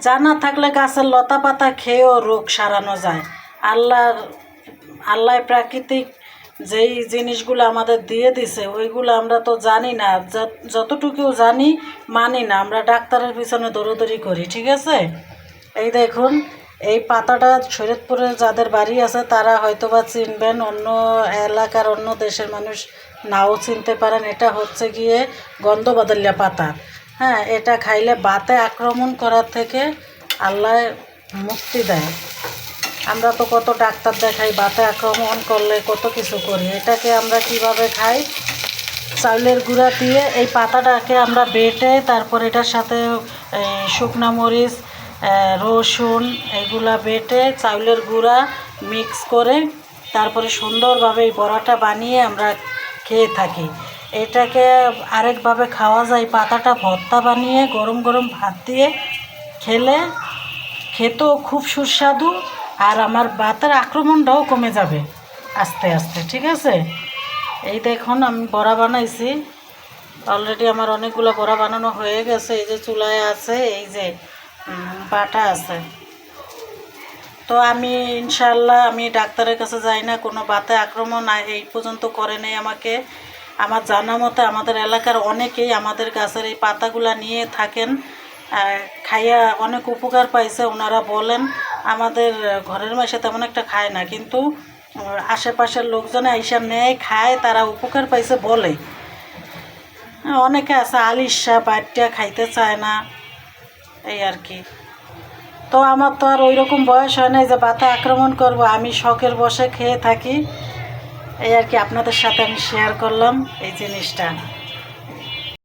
জানা থাকলে গাছের লতা পাতা খেয়েও রোগ সারানো যায়। আল্লাহর, আল্লাহ প্রাকৃতিক যেই জিনিসগুলো আমাদের দিয়ে দিছে, ওইগুলো আমরা তো জানি না। যত- যতটুকু জানি, মানি না। আমরা ডাক্তারের পিছনে দৌড়দৌড়ি করি, ঠিক আছে? এই দেখুন, এই পাতাটা শরীয়তপুরে যাদের বাড়ি আছে, তারা হয়তো বা চিনবেন, অন্য এলাকার, অন্য দেশের মানুষ নাও চিনতে পারেন। এটা হচ্ছে গিয়ে গন্ধবদলিয়া পাতা। হ্যাঁ এটা খাইলে বাতে আক্রমণ করার থেকে আল্লাহ মুক্তি দেয়। আমরা তো কত ডাক্তার দেখাই, বাতে আক্রমণ করলে কত কিছু করি। এটাকে আমরা কীভাবে খাই? চাউলের গুঁড়া দিয়ে এই পাতাটাকে আমরা বেটে তারপর এটার সাথে শুকনা মরিচ রসুন এগুলা বেটে চাউলের গুঁড়া মিক্স করে তারপরে সুন্দরভাবে এই বড়াটা বানিয়ে আমরা খেয়ে থাকি। এটাকে আরেকভাবে খাওয়া যায়। পাতাটা ভর্তা বানিয়ে, গরম গরম ভাত দিয়ে খেলে খেতেও খুব সুস্বাদু আর আমার বাতের আক্রমণটাও কমে যাবে আস্তে আস্তে, ঠিক আছে? এই দেখুন, আমি বড়া বানাইছি। অলরেডি আমার অনেকগুলো বড়া বানানো হয়ে গেছে। এই যে চুলায় আছে, এই যে বাটা আছে। তো আমি ইনশাল্লাহ আমি ডাক্তারের কাছে যাই না, কোনো বাতে আক্রমণ এই পর্যন্ত করে নেই আমাকে। আমার জানা মতে আমাদের এলাকার অনেকেই আমাদের গাছের এই পাতাগুলা নিয়ে থাকেন খাইয়া অনেক উপকার পাইছে ওনারা বলেন। আমাদের ঘরের মাসে তেমন একটা খায় না, কিন্তু আশেপাশের লোকজনে আইসা নেয়, খায়, তারা উপকার পাইছে বলে। অনেকে আছে আলিশা বাটিয়া খাইতে চায় না, এই আর কি। তো আমার তো আর ওই রকম বয়স হয় নাই যে বাতা আক্রমণ করব, আমি শখের বসে খেয়ে থাকি। এই আর কি আপনাদের সাথে আমি শেয়ার করলাম এই জিনিসটা।